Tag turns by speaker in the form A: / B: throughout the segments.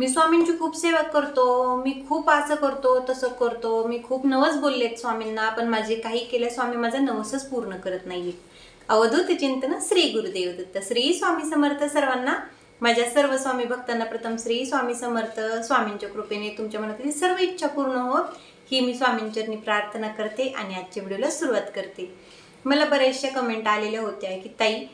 A: मी स्वामींची खूप सेवा करतो मी खूप असं करतो तसं करतो. मी खूप नवस बोललेत स्वामींना पण माझे काही केलं स्वामी माझा नवसच पूर्ण करत नाहीये. अवधूत चिंतन श्री गुरुदेव दत्त श्री स्वामी समर्थ सर्वांना माझ्या सर्व स्वामी भक्तांना प्रथम श्री स्वामी समर्थ स्वामींच्या कृपेने तुमच्या मनातील सर्व इच्छा पूर्ण होत ही मी स्वामींचरणी प्रार्थना करते आणि आजच्या व्हिडिओला सुरुवात करते. मला बऱ्याचशा कमेंट आलेल्या होत्या की ताई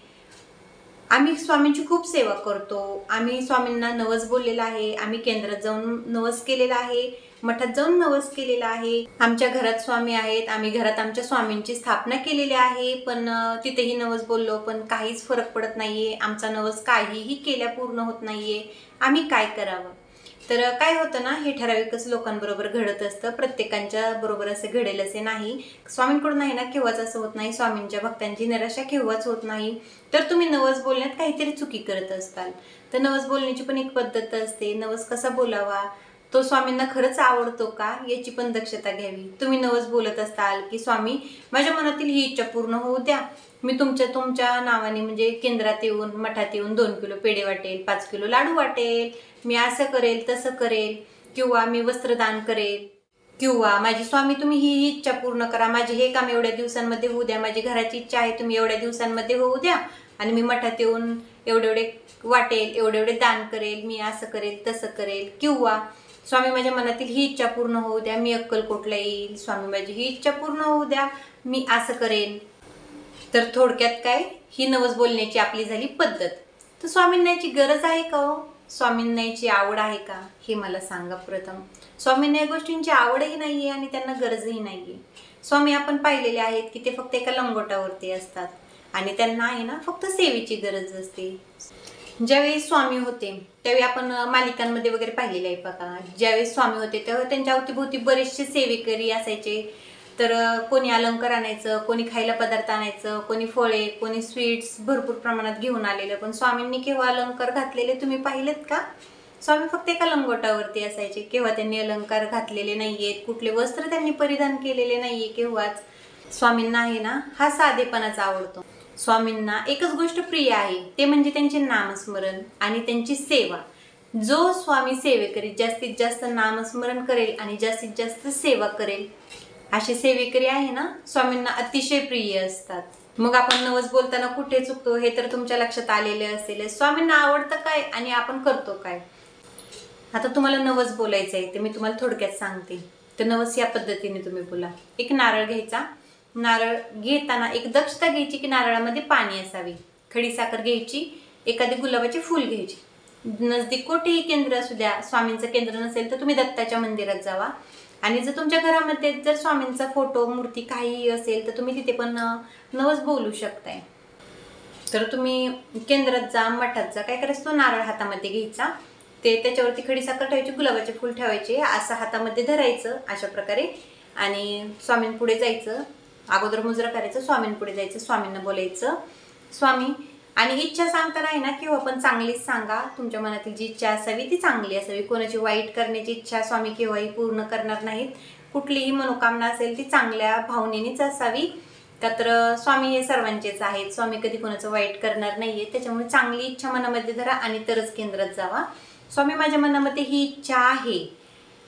A: आम्ही स्वामींची खूप सेवा करतो. आम्ही स्वामींना नवस बोललेला आहे. आम्ही केंद्रात जाऊन नवस केलेला आहे. मठात जाऊन नवस केलेला आहे. आमच्या घरात स्वामी आहेत. आम्ही घरात आमच्या स्वामींची स्थापना केलेली आहे. पण तिथेही नवस बोललो पण काहीच फरक पडत नाहीये. आमचा नवस काहीही केल्या पूर्ण होत नाहीये. आम्ही काय करावं? तर काय होतं ना हे ठराविकच लोकांबरोबर घडत असतं. प्रत्येकांच्या बरोबर असं घडेल असे नाही. स्वामींकडून आहे ना केव्हाच असं होत नाही. स्वामींच्या भक्तांची निराशा केव्हाच होत नाही. तर तुम्ही नवस बोलण्यात काहीतरी चुकी करत असताल. तर नवस बोलण्याची पण एक पद्धत असते. नवस कसा बोलावा? तो स्वामींना खरंच आवडतो का? याची पण दक्षता घ्यावी. तुम्ही नवस बोलत असाल की स्वामी माझ्या मनातील ही इच्छा पूर्ण होऊ द्या. मी तुमच्या तुमच्या नावाने म्हणजे केंद्रात येऊन मठात येऊन दोन किलो पेढे वाटेल पाच किलो लाडू वाटेल मी असं करेल तसं करेल किंवा मी वस्त्रदान करेल किंवा माझी स्वामी तुम्ही ही ही इच्छा पूर्ण करा. माझे हे काम एवढ्या दिवसांमध्ये होऊ द्या. माझी घराची इच्छा आहे तुम्ही एवढ्या दिवसांमध्ये होऊ द्या. आणि मी मठात येऊन एवढे एवढे वाटेल एवढे एवढे दान करेल मी असं करेल तसं करेल किंवा स्वामी माझ्या मनातील ही इच्छा पूर्ण होऊ द्या. मी अक्कलकोटला येईल स्वामी माझी ही इच्छा पूर्ण होऊ द्या. मी असं करेन. तर थोडक्यात काय? ही नवस बोलण्याची आपली झाली पद्धत. तर स्वामींना याची गरज आहे का हो? स्वामींना आवड आहे का? हे मला सांगा प्रथम. स्वामींना या गोष्टींची आवडही नाही आहे आणि त्यांना गरजही नाही आहे स्वामी आपण पाहिलेले आहेत की ते फक्त एका लंगोटावरती असतात आणि त्यांना आहे ना फक्त सेवेची गरज असते. ज्यावेळी स्वामी होते त्यावेळी आपण मालिकांमध्ये वगैरे पाहिलेले आहे बघा. ज्यावेळी स्वामी होते तेव्हा त्यांच्या अवतीभोवती बरेचसे सेवेकरी असायचे. तर कोणी अलंकार आणायचं कोणी खायला पदार्थ आणायचं कोणी फळे कोणी स्वीट्स भरपूर प्रमाणात घेऊन आलेलं. पण स्वामींनी केव्हा अलंकार घातलेले तुम्ही पाहिलेत का? स्वामी फक्त एका लंगोटावरती असायचे. केव्हा त्यांनी अलंकार घातलेले नाहीयेत कुठले वस्त्र त्यांनी परिधान केलेले नाहीये केव्हाच. स्वामींना आहे ना हा साधेपणाच आवडतो. स्वामींना एकच गोष्ट प्रिय आहे ते म्हणजे त्यांचे नामस्मरण आणि त्यांची सेवा. जो स्वामी सेवेकरी जास्तीत जास्त नामस्मरण करेल आणि जास्तीत जास्त सेवा करेल असे सेवेकरी आहे ना स्वामींना अतिशय प्रिय असतात. मग आपण नवस बोलताना कुठे चुकतो हे तर तुमच्या लक्षात आलेले असेल. स्वामींना आवडतं काय आणि आपण करतो काय? आता तुम्हाला नवस बोलायचं आहे ते मी तुम्हाला थोडक्यात सांगते. तर नवस या पद्धतीने तुम्ही बोला. एक नारळ घ्यायचा. नारळ घेताना एक दक्षता घ्यायची की नारळामध्ये पाणी असावे. खडी साखर घ्यायची एखादी गुलाबाचे फूल घ्यायची. नजदीक कोठेही केंद्र असू द्या स्वामींचं केंद्र नसेल तर तुम्ही दत्ताच्या मंदिरात जावा. आणि जर तुमच्या घरामध्ये जर स्वामींचा फोटो मूर्ती काहीही असेल तर तुम्ही तिथे पण नवस बोलू शकताय. तर तुम्ही केंद्रात जा मठात जा काय करायचं तो नारळ हातामध्ये घ्यायचा. ते त्याच्यावरती खडीसाखर ठेवायची गुलाबाचे फुल ठेवायचे असं हातामध्ये धरायचं अशा प्रकारे. आणि स्वामींपुढे जायचं अगोदर मुजरा करायचं स्वामींपुढे जायचं स्वामींना बोलायचं. स्वामी आणि इच्छा सांगताना आहे ना किंवा हो, पण चांगलीच सांगा. तुमच्या मनातील जी इच्छा असावी ती चांगली असावी. कोणाची वाईट करण्याची इच्छा स्वामी केव्हाही पूर्ण करणार नाहीत. कुठलीही मनोकामना असेल ती चांगल्या भावनेनेच असावी. का तर स्वामी हे सर्वांचेच आहेत. स्वामी कधी कोणाचं वाईट करणार नाहीये. त्याच्यामुळे चांगली इच्छा मनामध्ये धरा आणि तरच केंद्रात जावा. स्वामी माझ्या मनामध्ये ही इच्छा आहे.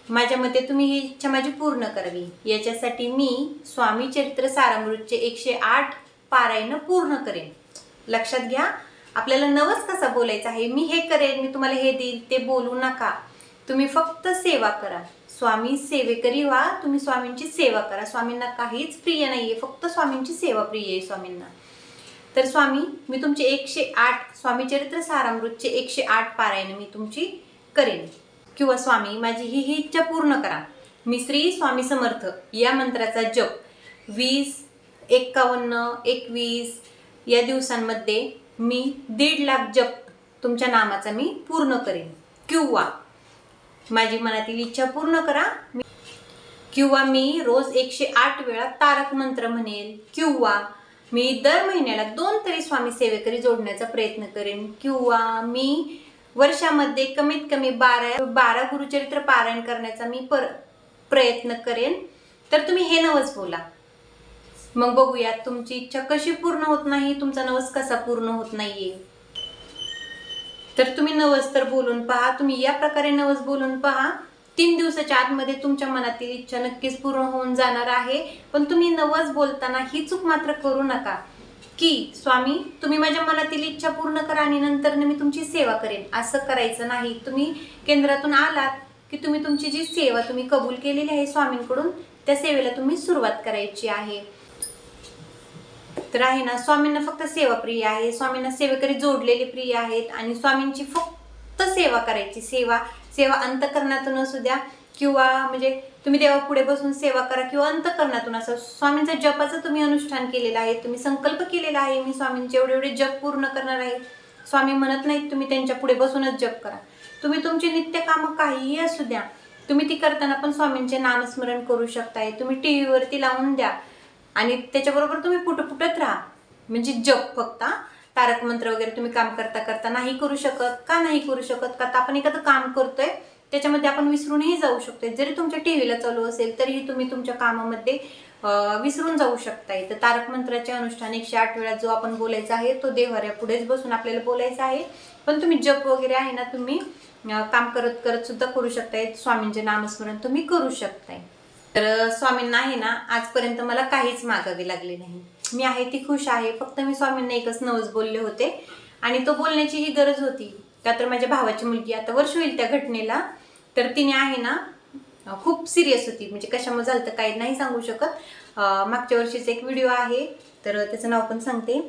A: माझ्या मते तुम्ही ही इच्छा माझी पूर्ण करावी. याच्यासाठी मी स्वामी चरित्र सारामृतचे एकशे आठ पारायण पूर्ण करेन. लक्षात घ्या. आपल्याला नवस कसा बोलायचा आहे? मी हे करेन मी तुम्हाला हे देईल ते बोलू नका. तुम्ही फक्त सेवा करा. स्वामी सेवेकरी व्हा तुम्ही स्वामींची सेवा करा. स्वामींना काहीच प्रिय नाहीये फक्त स्वामींची सेवा प्रिय आहे स्वामींना. तर स्वामी मी तुमचे एकशे आठ स्वामी चरित्र सारामृतचे एकशे आठ पारायण मी तुमची करेन. किंवा स्वामी माझी ही ही इच्छा पूर्ण करा. मी श्री स्वामी समर्थ या मंत्राचा जप. वीस एक्कावन्न एकवीस या दिवसांमध्ये मी दीड लाख जप तुमच्या नामाचा मी पूर्ण करेन. किंवा माझी मनातील इच्छा पूर्ण करा. किंवा मी रोज एकशे आठ वेळा तारक मंत्र म्हणेल. किंवा मी दर महिन्याला दोन तरी स्वामी सेवेकरी जोडण्याचा प्रयत्न करेन. किंवा मी वर्षामध्ये कमीत कमी बारा बारा गुरुचरित्र पारायण करण्याचा मी पर प्रयत्न करेन. तर तुम्ही हे नवच बोला. मग बघूयात तुमची इच्छा कशी पूर्ण होत नाही तुमचा नवस कसा पूर्ण होत नाहीये. तर तुम्ही नवस तर बोलून पहा तुम्ही या प्रकारे नवस बोलून पहा. तीन दिवसाच्या आतमध्ये तुमच्या मनातील इच्छा नक्कीच पूर्ण होऊन जाणार आहे. पण तुम्ही नवस बोलताना ही चूक मात्र करू नका की स्वामी तुम्ही माझ्या मनातील इच्छा पूर्ण करा आणि नंतर मी तुमची सेवा करेन. असं करायचं नाही. तुम्ही केंद्रातून आलात की तुम्ही तुमची जी सेवा तुम्ही कबूल केलेली आहे स्वामींकडून त्या सेवेला तुम्ही सुरुवात करायची आहे. तर आहे ना स्वामींना फक्त सेवा प्रिय आहे. स्वामींना सेवेकरी जोडलेले प्रिय आहेत आणि स्वामींची फक्त सेवा करायची. सेवा सेवा अंतकरणातून असू द्या किंवा म्हणजे तुम्ही देवापुढे बसून सेवा करा किंवा अंतकरणातून असं. स्वामींचा जपाचं तुम्ही अनुष्ठान केलेलं आहे तुम्ही संकल्प केलेला आहे मी स्वामींचे एवढे एवढे जप पूर्ण करणार आहे. स्वामी म्हणत नाहीत तुम्ही त्यांच्या पुढे बसूनच जप करा. तुम्ही तुमची नित्य कामं काहीही असू द्या तुम्ही ती करताना पण स्वामींचे नामस्मरण करू शकताय. तुम्ही टी व्हीवरती लावून द्या. आणि त्याच्याबरोबर तुम्ही पुट पुटत राहा. म्हणजे जप फक्त तारक मंत्र वगैरे तुम्ही काम करता करता नाही करू शकत. का नाही करू शकत? का तर आपण एखादं काम करतोय त्याच्यामध्ये आपण विसरूनही जाऊ शकतोय. जरी तुमच्या टीव्हीला चालू असेल तरीही तुम्ही तुमच्या कामामध्ये विसरून जाऊ शकताय तर तारक मंत्राचे अनुष्ठान एकशे आठ वेळा जो आपण बोलायचा आहे तो देवाऱ्या पुढेच बसून आपल्याला बोलायचा आहे. पण तुम्ही जप वगैरे आहे ना तुम्ही काम करत करत सुद्धा करू शकताय. स्वामींचे नामस्मरण तुम्ही करू शकताय. तर स्वामींना आहे ना आजपर्यंत मला काहीच मागावे लागले नाही. मी आहे ती खुश आहे. फक्त मी स्वामींना एकच नवस बोलले होते. आणि तो बोलण्याची ही गरज होती. का तर माझ्या भावाची मुलगी आता वर्ष होईल त्या घटनेला. तर तिने आहे ना खूप सिरियस होती. म्हणजे कशामुळे झालं तर काही नाही सांगू शकत. मागच्या वर्षीचा एक व्हिडिओ आहे. तर त्याचं नाव पण सांगते.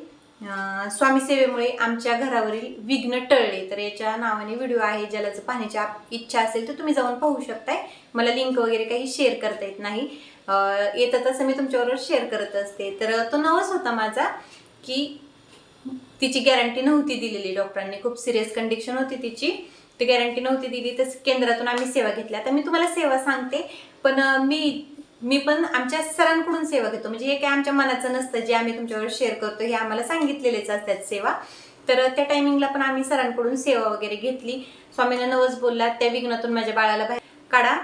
A: स्वामी सेवेमुळे आमच्या घरावरील विघ्न टळले. तर याच्या नावाने व्हिडिओ आहे ज्याला जर पाहण्याची इच्छा असेल तर तुम्ही जाऊन पाहू शकताय. मला लिंक वगैरे काही शेअर करता येत नाही. येतं तसं मी तुमच्याबरोबर शेअर करत असते. तर तो नवस होता माझा की तिची गॅरंटी नव्हती दिलेली डॉक्टरांनी खूप सिरियस कंडिशन होती तिची. ती गॅरंटी नव्हती दिली. तर केंद्रातून आम्ही सेवा घेतल्या. तर मी तुम्हाला सेवा सांगते. पण मी मी पण आमच्या सरांकडून सेवा घेतो. म्हणजे हे काय आमच्या मनाचं नसतं जे आम्ही तुमच्यावर शेअर करतो हे आम्हाला सांगितलेलेच असतात सेवा. तर त्या टायमिंगला पण आम्ही सरांकडून सेवा वगैरे घेतली. स्वामींना नवस बोलला त्या विघ्नातून माझ्या बाळाला बाहेर काढा.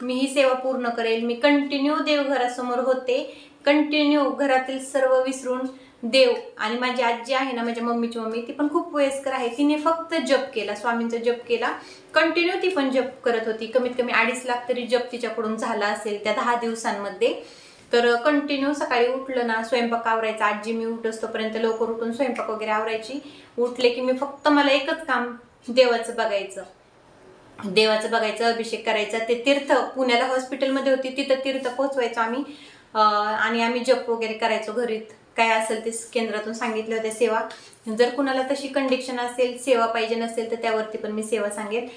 A: मी ही सेवा पूर्ण करेल. मी कंटिन्यू देवघरासमोर होते. कंटिन्यू घरातील सर्व विसरून देव आणि माझी आजी आहे ना माझ्या मम्मीची मम्मी ती पण खूप वयस्कर आहे. तिने फक्त जप केला स्वामींचा जप केला. कंटिन्यू ती पण जप करत होती. कमीत कमी अडीच लाख तरी जप तिच्याकडून झाला असेल त्या दहा दिवसांमध्ये. तर कंटिन्यू सकाळी उठलं ना स्वयंपाक आवरायचा. आजी मी उठ असतोपर्यंत लवकर उठून स्वयंपाक वगैरे आवरायची. उठले की मी फक्त मला एकच काम देवाचं बघायचं. देवाचं बघायचं अभिषेक करायचा. ते तीर्थ पुण्याला हॉस्पिटलमध्ये होती. तिथं तीर्थ पोचवायचो आम्ही. आणि आम्ही जप वगैरे करायचो घरीत काय असेल ते केंद्रातून सांगितले होते सेवा. जर कुणाला तशी कंडिक्शन असेल सेवा पाहिजे नसेल तर त्यावरती पण मी सेवा सांगेन.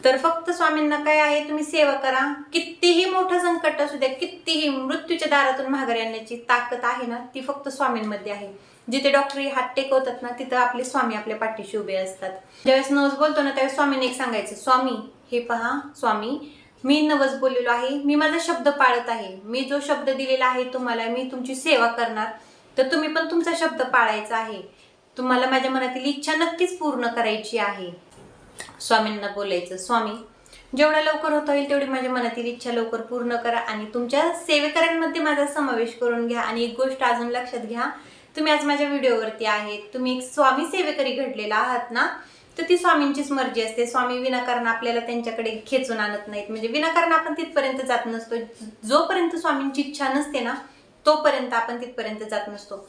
A: तर फक्त स्वामींना काय आहे तुम्ही सेवा करा. कितीही मोठं संकट असू द्या कितीही मृत्यूच्या दारातून माघार आणण्याची ताकद आहे ना ती फक्त स्वामींमध्ये आहे. जिथे डॉक्टरी हात टेकवतात ना तिथं आपले स्वामी आपल्या पाठीशी उभे असतात. ज्यावेळेस नवस बोलतो ना त्यावेळेस स्वामीने एक सांगायचं स्वामी हे पहा स्वामी मी नवस बोललेलो आहे मी माझा शब्द पाळत आहे. मी जो शब्द दिलेला आहे तुम्हाला मी तुमची सेवा करणार. तर तुम्ही पण तुमचा शब्द पाळायचा आहे. तुम्हाला माझ्या मनातील इच्छा नक्कीच पूर्ण करायची आहे. स्वामींना बोलायचं स्वामी जेवढ्या लवकर होता होईल तेवढी माझ्या मनातील इच्छा लवकर पूर्ण करा आणि तुमच्या सेवेकऱ्यांमध्ये माझा समावेश करून घ्या. आणि एक गोष्ट अजून लक्षात घ्या तुम्ही आज माझ्या व्हिडिओवरती आहेत. तुम्ही एक स्वामी सेवेकरी घडलेला आहात ना? तर ती स्वामींचीच मर्जी असते. स्वामी विनाकारण आपल्याला त्यांच्याकडे खेचून आणत नाहीत. म्हणजे विनाकारण आपण तिथपर्यंत जात नसतो. जोपर्यंत स्वामींची इच्छा नसते ना तोपर्यंत आपण तिथपर्यंत जात नसतो.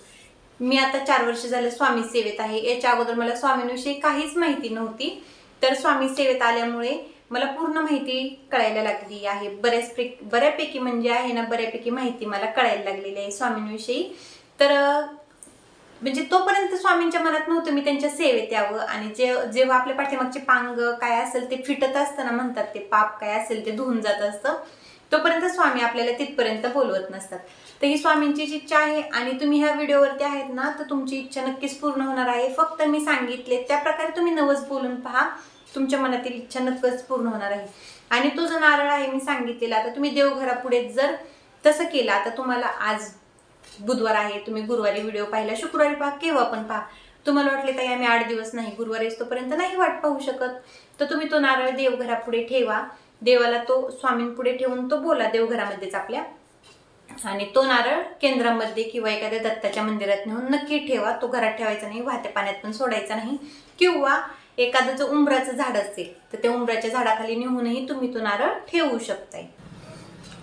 A: मी आता चार वर्ष झाले स्वामी सेवेत आहे. याच्या अगोदर मला स्वामींविषयी काहीच माहिती नव्हती. तर स्वामी सेवेत आल्यामुळे मला पूर्ण माहिती कळायला लागली आहे. बऱ्याच बऱ्यापैकी म्हणजे आहे ना बऱ्यापैकी माहिती मला कळायला लागलेली आहे स्वामींविषयी. तर म्हणजे तोपर्यंत स्वामींच्या मनात नव्हतं मी त्यांच्या सेवेत यावं. आणि जे जेव्हा आपल्या पाठीमागचे पांग काय असेल ते फिटत असतं ना म्हणतात ते पाप काय असेल ते धुवून जात असतं. तोपर्यंत स्वामी आपल्याला तिथपर्यंत बोलवत नसतात. तर ही स्वामींचीच इच्छा आहे आणि तुम्ही ह्या व्हिडिओवरती आहेत ना तर तुमची इच्छा नक्कीच पूर्ण होणार आहे. फक्त मी सांगितले त्या प्रकारे तुम्ही नवस बोलून पहा. तुमच्या मनातील इच्छा नक्कीच पूर्ण होणार आहे. आणि तो जो नारळ आहे मी सांगितलेला आता तुम्ही देवघरापुढे जर तसं केलं आता तुम्हाला आज बुधवार आहे तुम्ही गुरुवारी व्हिडिओ पाहिला शुक्रवारी पहा केव्हा पण पहा. तुम्हाला वाटले ताई आम्ही आठ दिवस नाही गुरुवारी तोपर्यंत नाही वाट पाहू शकत. तर तुम्ही तो नारळ देवघरापुढे ठेवा. देवाला तो स्वामींपुढे ठेवून तो बोला देवघरामध्येच आपल्या आणि तो नारळ केंद्रामध्ये किंवा एखाद्या दत्ताच्या मंदिरात नेऊन नक्की ठेवा. तो घरात ठेवायचा नाही वाहत्या पाण्यात पण सोडायचा नाही. किंवा एखादं जर उंबराचं झाड असेल तर त्या उंबराच्या झाडाखाली नेऊनही तुम्ही तो नारळ ठेवू शकताय.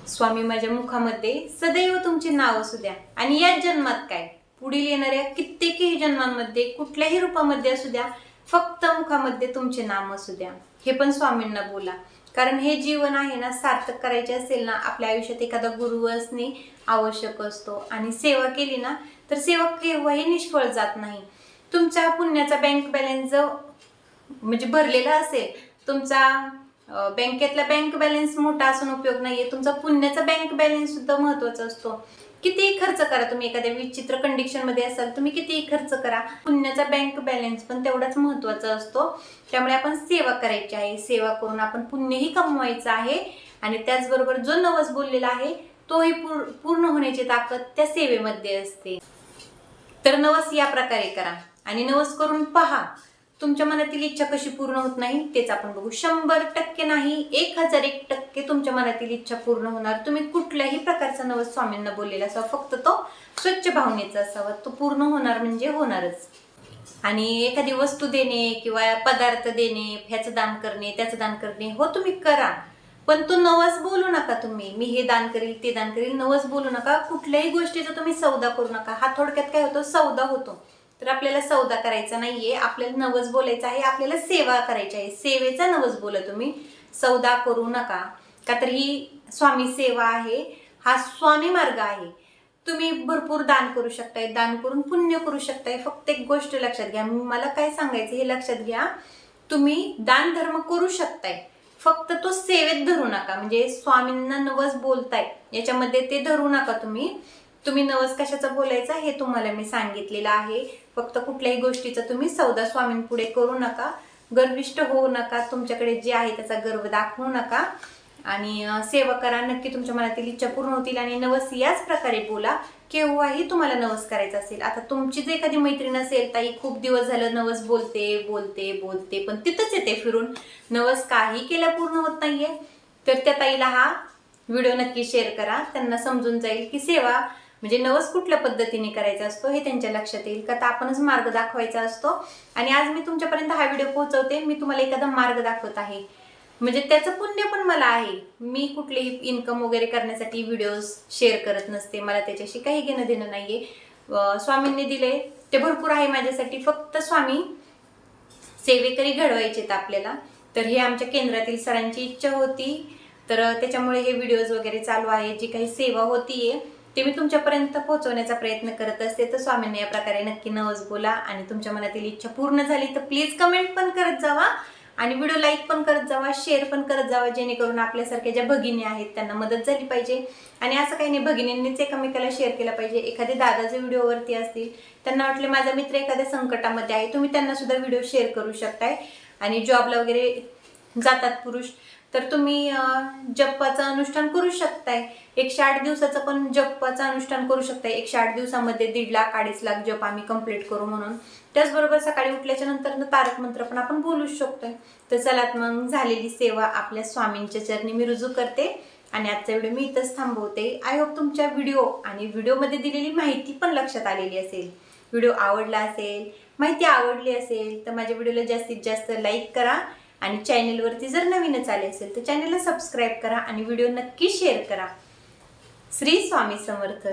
A: स्वामी माझ्या मुखामध्ये सदैव तुमचे नाव असू द्या. आणि याच जन्मात काय? पुढील येणाऱ्या कित्येकही जन्मांमध्ये कुठल्याही रूपामध्ये असू द्या फक्त मुखामध्ये तुमचे नाम असू द्या. हे पण स्वामींना बोला. कारण हे जीवन आहे ना सार्थक करायचे असेल ना आपल्या आयुष्यात एखादा गुरु असणे आवश्यक असतो. आणि सेवा केली ना तर सेवा केव्हाही निष्फळ जात नाही. तुमच्या पुण्याचा बँक बॅलन्स जो म्हणजे भरलेला असेल तुमचा बँकेतला बँक बॅलन्स मोठा असून उपयोग नाहीये. तुमचा पुण्याचा बँक बॅलन्स सुद्धा महत्त्वाचा असतो. कितीही खर्च करा तुम्ही एखाद्या विचित्र कंडिशनमध्ये असाल तुम्ही कितीही खर्च करा. पुण्याचा बँक बॅलन्स पण तेवढाच महत्त्वाचा असतो. त्यामुळे आपण सेवा करायची आहे. सेवा करून आपण पुण्यही कमवायचं आहे. आणि त्याचबरोबर जो नवस बोललेला आहे तोही पूर्ण होण्याची ताकद त्या सेवेमध्ये असते. तर नवस या प्रकारे करा. आणि नवस करून पहा. तुमच्या मनातील इच्छा कशी पूर्ण होत नाही तेच आपण बघू. शंभर टक्के नाही एक हजार एक टक्के तुमच्या मनातील इच्छा पूर्ण होणार. तुम्ही कुठल्याही प्रकारचा नवस स्वामींना बोललेला असावा फक्त तो स्वच्छ भावनेचा असावा. तो पूर्ण होणार म्हणजे होणारच. आणि एखादी वस्तू देणे किंवा पदार्थ देणे ह्याचं दान करणे त्याचं दान करणे हो तुम्ही करा. पण तो नवस बोलू नका तुम्ही. मी हे दान करील ते दान करील. नवस बोलू नका. कुठल्याही गोष्टीचा तुम्ही सौदा करू नका. हा थोडक्यात काय होतो? सौदा होतो. तर आपल्याला सौदा करायचा नाहीये आपल्याला नवस बोलायचा आहे आपल्याला सेवा करायची आहे. सेवेचा नवस बोला तुम्ही. सौदा करू नका. का तर ही स्वामी सेवा आहे हा स्वामी मार्ग आहे. तुम्ही भरपूर दान करू शकताय दान करून पुण्य करू शकताय. फक्त एक गोष्ट लक्षात घ्या. मला काय सांगायचं हे लक्षात घ्या. तुम्ही दान धर्म करू शकताय. फक्त तो सेवेत धरू नका. म्हणजे स्वामींना नवस बोलताय. याच्यामध्ये ते धरू नका तुम्ही. तुम्ही नवस कशाचा बोलायचा हे तुम्हाला मी सांगितलेलं आहे. फक्त कुठल्याही गोष्टीचा तुम्ही सौदा स्वामींपुढे करू नका. गर्विष्ट होऊ नका. तुमच्याकडे जे आहे त्याचा गर्व दाखवू नका. आणि सेवा करा. नक्की तुमच्या मनातील इच्छा पूर्ण होतील आणि नवस याच प्रकारे बोला. केव्हाही तुम्हाला नवस करायचा असेल. आता तुमची जर एखादी मैत्रीण असेल ताई खूप दिवस झालं नवस बोलते बोलते बोलते पण तिथंच येते फिरून. नवस काही केला पूर्ण होत नाहीये. तर त्या ताईला हा व्हिडिओ नक्की शेअर करा. त्यांना समजून जाईल की सेवा म्हणजे नवस कुठल्या पद्धतीने करायचा असतो हे त्यांच्या लक्षात येईल. का तर आपणच मार्ग दाखवायचा असतो. आणि आज मी तुमच्यापर्यंत हा व्हिडिओ पोहोचवते. मी तुम्हाला एखादा मार्ग दाखवत आहे. म्हणजे त्याचं पुण्य पण मला आहे. मी कुठलेही इन्कम वगैरे करण्यासाठी व्हिडिओज शेअर करत नसते. मला त्याच्याशी काही घेणं देणं नाहीये. स्वामींनी दिले. ते भरपूर आहे माझ्यासाठी. फक्त स्वामी सेवेकरी घडवायचे आहेत आपल्याला. तर हे आमच्या केंद्रातील सरांची इच्छा होती. तर त्याच्यामुळे हे व्हिडिओज वगैरे चालू आहे जी काही सेवा होतीये ते मी तुमच्यापर्यंत पोहोचवण्याचा प्रयत्न करत असते. तर स्वामींनी या प्रकारे नक्की नवस बोला आणि तुमच्या मनातील इच्छा पूर्ण झाली तर प्लीज कमेंट पण करत जावा आणि व्हिडिओ लाईक पण करत जावा शेअर पण करत जावा जेणेकरून आपल्यासारख्या ज्या भगिनी आहेत त्यांना मदत झाली पाहिजे. आणि असं काही नाही भगिनींनीच एकमेकाला शेअर केला पाहिजे. एखादे दादा जे व्हिडिओवरती असतील त्यांना वाटले माझा मित्र एखाद्या संकटामध्ये आहे तुम्ही त्यांना सुद्धा व्हिडिओ शेअर करू शकताय. आणि जॉबला वगैरे जातात पुरुष तर तुम्ही जप्पाचं जपाचं अनुष्ठान करू शकताय. एकशे आठ दिवसाचं पण जप्पाचं अनुष्ठान करू शकताय. एकशे आठ दिवसामध्ये दीड लाख अडीच लाख जप आम्ही कंप्लीट करू म्हणून. त्याचबरोबर सकाळी उठल्याच्या नंतर तारक मंत्र पण आपण बोलूच शकतोय. तर चलात मग झालेली सेवा आपल्या स्वामींच्या चरणी मी रुजू करते आणि आजचा व्हिडिओ मी इथंच थांबवते. आय होप तुमच्या व्हिडिओ आणि व्हिडिओमध्ये दिलेली माहिती पण लक्षात आलेली असेल. व्हिडिओ आवडला असेल माहिती आवडली असेल तर माझ्या व्हिडिओला जास्तीत जास्त लाईक करा. आणि चॅनेलवरती जर नवीनच आले असेल तर चॅनेलला सबस्क्राईब करा आणि व्हिडिओ नक्की शेअर करा. श्री स्वामी समर्थ.